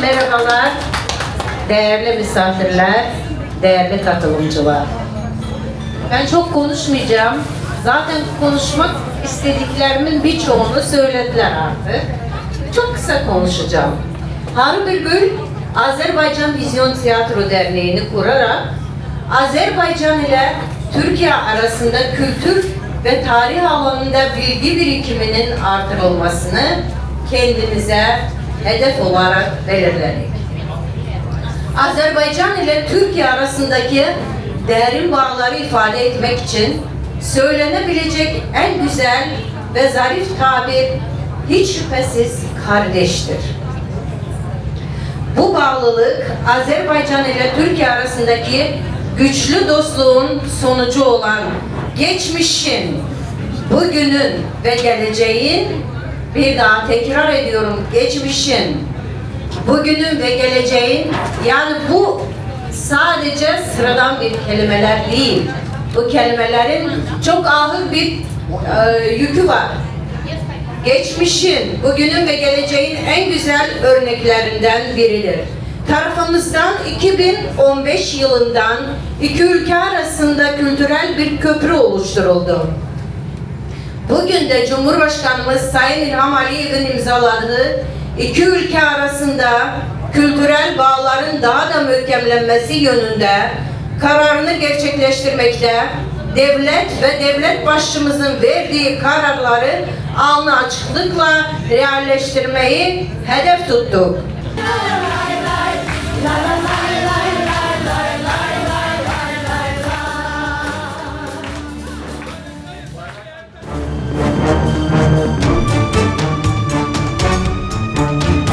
Merhabalar, değerli misafirler, değerli katılımcılar. Ben çok konuşmayacağım. Zaten konuşmak istediklerimin birçoğunu söylediler artık. Çok kısa konuşacağım. Harun Bülbül, Azerbaycan Vizyon Tiyatro Derneği'ni kurarak Azerbaycan ile Türkiye arasında kültür ve tarih alanında bilgi birikiminin artırılmasını kendimize hedef olarak belirledik. Azerbaycan ile Türkiye arasındaki derin bağları ifade etmek için söylenebilecek en güzel ve zarif tabir hiç şüphesiz kardeştir. Bu bağlılık Azerbaycan ile Türkiye arasındaki güçlü dostluğun sonucu olan geçmişin, bugünün ve geleceğin bir daha tekrar ediyorum geçmişin, bugünün ve geleceğin yani bu sadece sıradan bir kelimeler değil. Bu kelimelerin çok ağır bir e, yükü var. Geçmişin, bugünün ve geleceğin en güzel örneklerinden biridir. Tarafımızdan 2015 yılından iki ülke arasında kültürel bir köprü oluşturuldu. Bugün de Cumhurbaşkanımız Sayın İlham Aliyev'in imzaladığı iki ülke arasında kültürel bağların daha da mühkemlenmesi yönünde kararını gerçekleştirmekte, devlet ve devlet başçımızın verdiği kararları alnı açıklıkla realleştirmeyi hedef tuttuk.